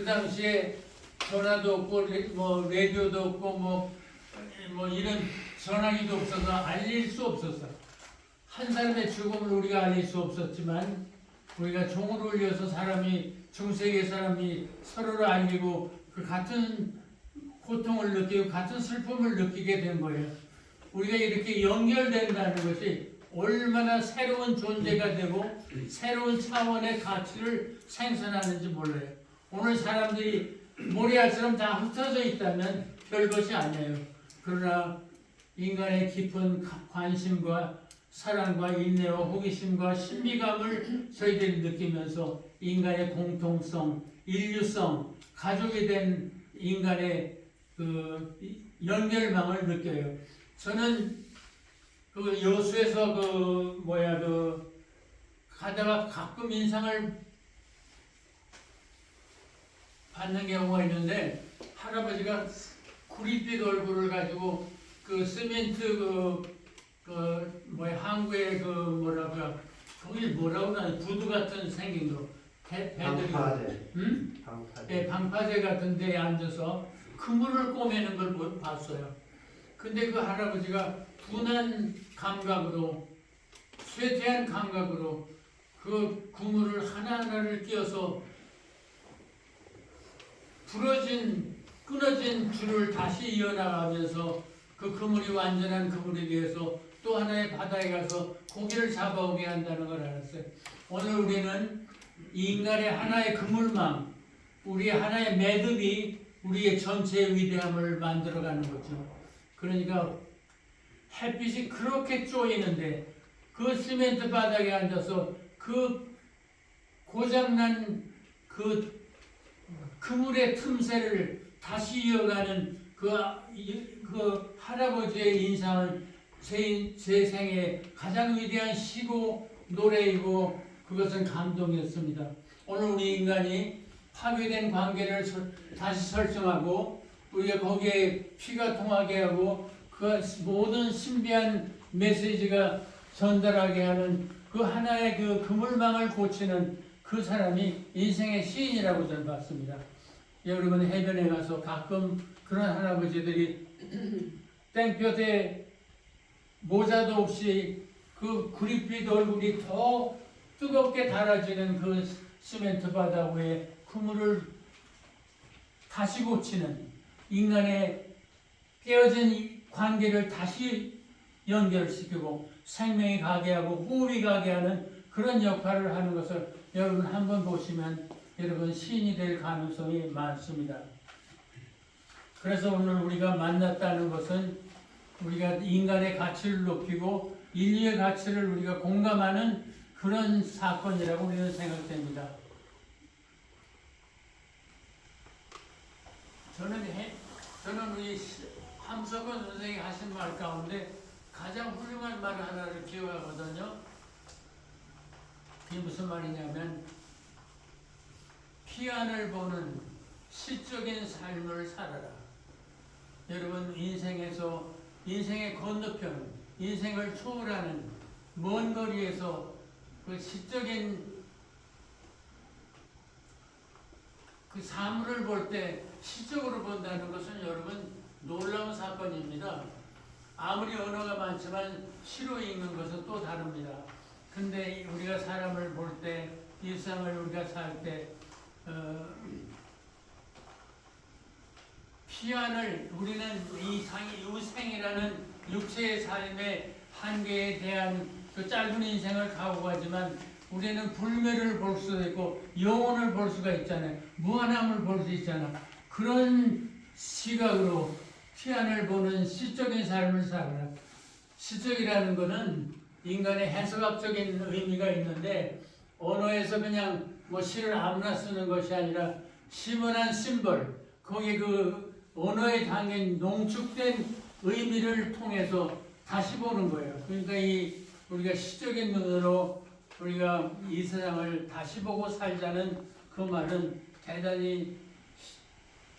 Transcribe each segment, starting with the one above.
그 당시에 전화도 없고 레- 뭐 라디오도 없고 뭐, 뭐 이런 전화기도 없어서 알릴 수 없었어. 한 사람의 죽음을 우리가 알릴 수 없었지만 우리가 종을 울려서 사람이 중세계 사람이 서로를 알리고 그 같은 고통을 느끼고 같은 슬픔을 느끼게 된 거예요. 우리가 이렇게 연결된다는 것이 얼마나 새로운 존재가 되고 새로운 차원의 가치를 생산하는지 몰라요. 오늘 사람들이 모래알처럼 다 흩어져 있다면 별것이 아니에요. 그러나 인간의 깊은 가- 관심과 사랑과 인내와 호기심과 신비감을 저희들이 느끼면서 인간의 공통성, 인류성, 가족이 된 인간의 그 이- 연결망을 느껴요. 저는 그 여수에서 그 뭐야 그 가다가 가끔 인상을 받는 경우가 있는데 할아버지가 구릿빛 얼굴을 가지고 그 시멘트 그, 그 뭐야 항구에 그 뭐라고 거기 뭐라고 하나 구두 같은 생긴 거 배, 배들이 방파제. 응? 방파제. 네, 방파제 같은 데에 앉아서 그물을 꼬매는 걸 보- 봤어요. 근데 그 할아버지가 둔한 감각으로 쇠퇴한 감각으로 그 그물을 하나하나를 끼워서 부러진 끊어진 줄을 다시 이어나가면서 그 그물이 완전한 그물이 되어서 또 하나의 바다에 가서 고기를 잡아오게 한다는 걸 알았어요. 오늘 우리는 이 인간의 하나의 그물망, 우리의 하나의 매듭이 우리의 전체의 위대함을 만들어가는 거죠. 그러니까 햇빛이 그렇게 쪼이는데 그 시멘트 바닥에 앉아서 그 고장난 그 그물의 틈새를 다시 이어가는 그, 이- 그 할아버지의 인상을 제, 인- 제 생에 가장 위대한 시고 노래이고 그것은 감동이었습니다. 오늘 우리 인간이 파괴된 관계를 설- 다시 설정하고 우리가 거기에 피가 통하게 하고 그 모든 신비한 메시지가 전달하게 하는 그 하나의 그 그물망을 고치는 그 사람이 인생의 시인이라고 저는 봤습니다. 여러분 해변에 가서 가끔 그런 할아버지들이 땡볕에 모자도 없이 그 구릿빛 얼굴이 더 뜨겁게 달아지는 그 시멘트 바닥 위에 그물을 다시 고치는 인간의 깨어진 이 관계를 다시 연결시키고 생명이 가게 하고 호흡이 가게 하는 그런 역할을 하는 것을 여러분 한번 보시면 여러분 시인이 될 가능성이 많습니다. 그래서 오늘 우리가 만났다는 것은 우리가 인간의 가치를 높이고 인류의 가치를 우리가 공감하는 그런 사건이라고 우리는 생각됩니다. 저는 해, 저는 우리 시- 함석원 선생이 하신 말 가운데 가장 훌륭한 말 하나를 기억하거든요. 그게 무슨 말이냐면 피안을 보는 시적인 삶을 살아라. 여러분 인생에서 인생의 건너편, 인생을 초월하는 먼 거리에서 그 시적인 그 사물을 볼 때 시적으로 본다는 것은 여러분 놀라운 사건입니다. 아무리 언어가 많지만 시로 읽는 것은 또 다릅니다. 근데 우리가 사람을 볼 때, 일상을 우리가 살 때, 어, 피안을 우리는 이 상이 유생이라는 육체의 삶의 한계에 대한 그 짧은 인생을 가고 가지만 우리는 불멸을 볼 수도 있고 영혼을 볼 수가 있잖아요. 무한함을 볼 수 있잖아. 그런 시각으로 피안을 보는 시적인 삶을 살아라. 시적이라는 것은 인간의 해석학적인 의미가 있는데 언어에서 그냥 뭐 시를 아무나 쓰는 것이 아니라 시문한 심벌 거기 그 언어에 담긴 농축된 의미를 통해서 다시 보는 거예요. 그러니까 이 우리가 시적인 눈으로 우리가 이 세상을 다시 보고 살자는 그 말은 대단히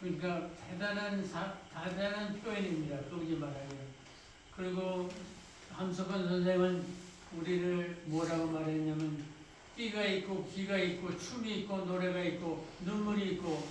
그러니까 대단한 사, 대단한 표현입니다. 그러지 말아요. 그리고 함석헌 선생은 우리를 뭐라고 말했냐면 띠가 있고 기가 있고 춤이 있고 노래가 있고 눈물이 있고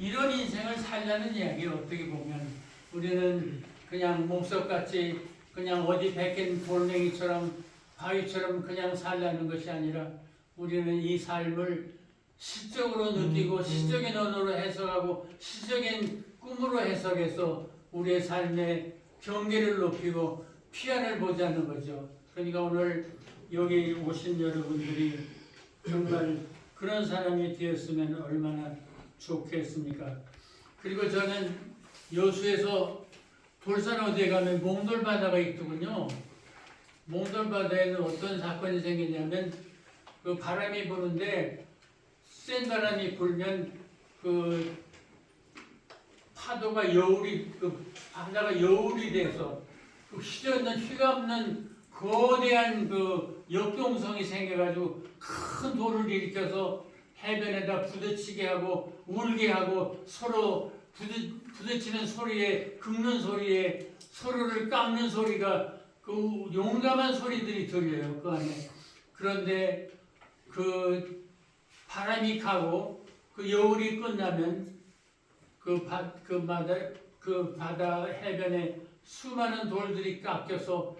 이런 인생을 살자는 이야기예요. 어떻게 보면 우리는 그냥 목석같이 그냥 어디 베낀 돌멩이처럼 바위처럼 그냥 살라는 것이 아니라 우리는 이 삶을 시적으로 느끼고 시적인 언어로 해석하고 시적인 꿈으로 해석해서 우리의 삶의 경계를 높이고 피안을 보자는 거죠. 그러니까 오늘 여기 오신 여러분들이 정말 그런 사람이 되었으면 얼마나 좋겠습니까? 그리고 저는 여수에서 돌산 어디에 가면 몽돌바다가 있더군요. 몽돌바다에는 어떤 사건이 생기냐면 그 바람이 부는데 센 바람이 불면 그 파도가 여울이 그 바다가 여울이 돼서 그 휘젓는 휘감는 거대한 그 역동성이 생겨가지고 큰 돌을 일으켜서 해변에다 부딪히게 하고 울게 하고 서로 부딪, 부딪히는 소리에 긁는 소리에 서로를 깎는 소리가 그 용감한 소리들이 들려요 그 안에. 그런데 그 바람이 가고 그 여울이 끝나면 그, 바, 그, 바다, 그 바다 해변에 수많은 돌들이 깎여서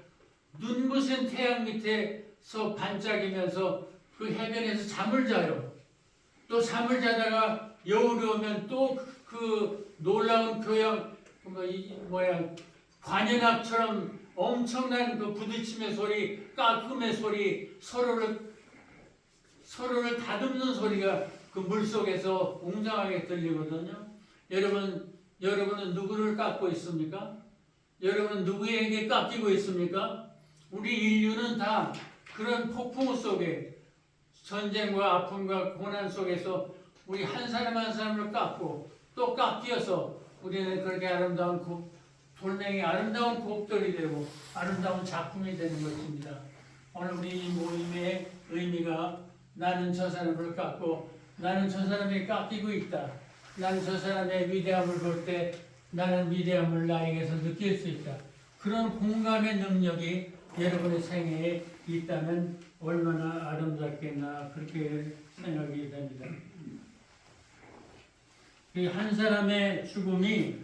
눈부신 태양 밑에서 반짝이면서 그 해변에서 잠을 자요. 또 잠을 자다가 여울이 오면 또 그 놀라운 교양, 뭐, 이, 뭐야, 관현악처럼 엄청난 그 부딪힘의 소리, 깎음의 소리, 서로를, 서로를 다듬는 소리가 그 물 속에서 웅장하게 들리거든요. 여러분, 여러분은 누구를 깎고 있습니까? 여러분은 누구에게 깎이고 있습니까? 우리 인류는 다 그런 폭풍 속에 전쟁과 아픔과 고난 속에서 우리 한 사람 한 사람을 깎고 또 깎여서 우리는 그렇게 아름다운 곱, 돌멩이 아름다운 곱돌이 되고 아름다운 작품이 되는 것입니다. 오늘 우리 이 모임의 의미가 나는 저 사람을 깎고 나는 저 사람이 깎이고 있다. 나는 저 사람의 위대함을 볼때 나는 위대함을 나에게서 느낄 수 있다. 그런 공감의 능력이 여러분의 생애에 있다면 얼마나 아름답겠나 그렇게 생각이 됩니다. 이한 사람의 죽음이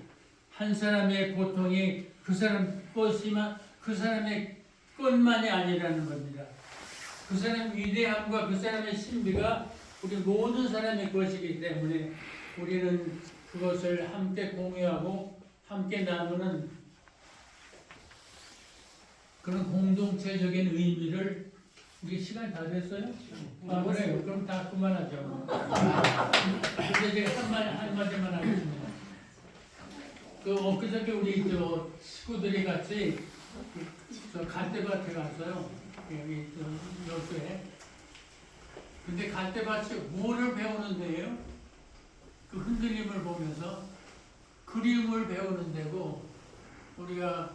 한 사람의 고통이 그 사람 것이만 그 사람의 것만이 아니라는 겁니다. 그 사람의 위대함과 그 사람의 신비가 우리 모든 사람의 것이기 때문에 우리는 그것을 함께 공유하고 함께 나누는 그런 공동체적인 의미를 우리 시간 다 됐어요? 아 그래요. 그럼 다 그만하죠. 근데 제가 한마디 한마디만 하겠습니다. 그 엊그저께 우리 저 식구들이 같이 저 갈대밭에 갔어요. 여기 저 여수에. 근데 갈대밭이 뭐를 배우는데요? 그 흔들림을 보면서 그림을 배우는 데고 우리가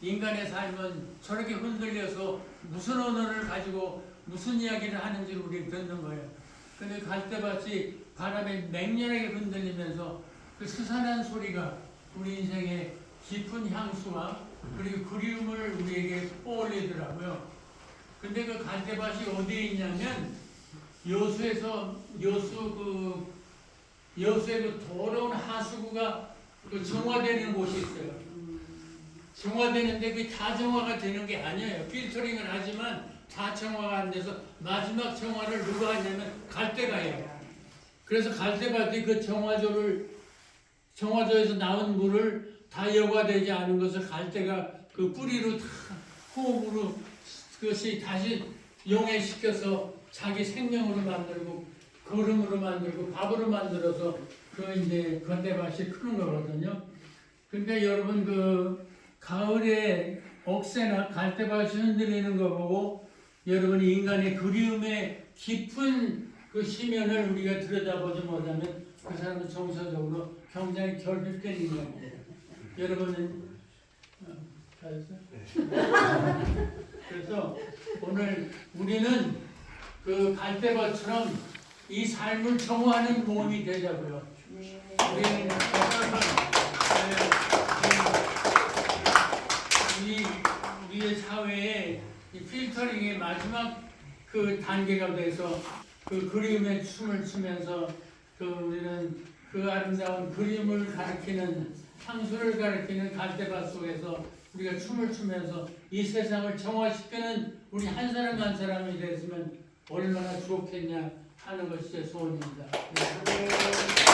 인간의 삶은 저렇게 흔들려서 무슨 언어를 가지고 무슨 이야기를 하는지 우리 듣는 거예요. 근데 갈대밭이 바람에 맹렬하게 흔들리면서 그 스산한 소리가 우리 인생의 깊은 향수와 그리고 그리움을 우리에게 떠올리더라고요. 근데 그 갈대밭이 어디에 있냐면 여수에서 여수 그 여수의 그 더러운 하수구가 그 정화되는 곳이 있어요. 정화되는데 그게 다 정화가 되는 게 아니에요. 필터링을 하지만 다 정화가 안 돼서 마지막 정화를 누가 하냐면 갈대가 해요. 그래서 갈대밭이 그 정화조를 정화조에서 나온 물을 다 여과되지 않은 것을 갈대가 그 뿌리로 다 호흡으로 그것이 다시 용해시켜서 자기 생명으로 만들고 거름으로 만들고 밥으로 만들어서 그 이제 건대밭이 크는 거거든요. 근데 여러분 그 가을에 억새나 갈대밭이 흔들리는 거 보고 여러분이 인간의 그리움의 깊은 그 시면을 우리가 들여다보지 못하면 그 사람은 정서적으로 굉장히 결핍된 인간이에요. 여러분은? 그래서 오늘 우리는 그 갈대밭처럼 이 삶을 정화하는 모험이 되자고요. 우리 우리의 사회에 이 필터링의 마지막 그 단계가 돼서 그 그림의 춤을 추면서 그 우리는 그 아름다운 그림을 가리키는 향수를 가리키는 갈대밭 속에서 우리가 춤을 추면서 이 세상을 정화시키는 우리 한 사람 한 사람이 됐으면 얼마나 좋겠냐 하는 것이 제 소원입니다. 네.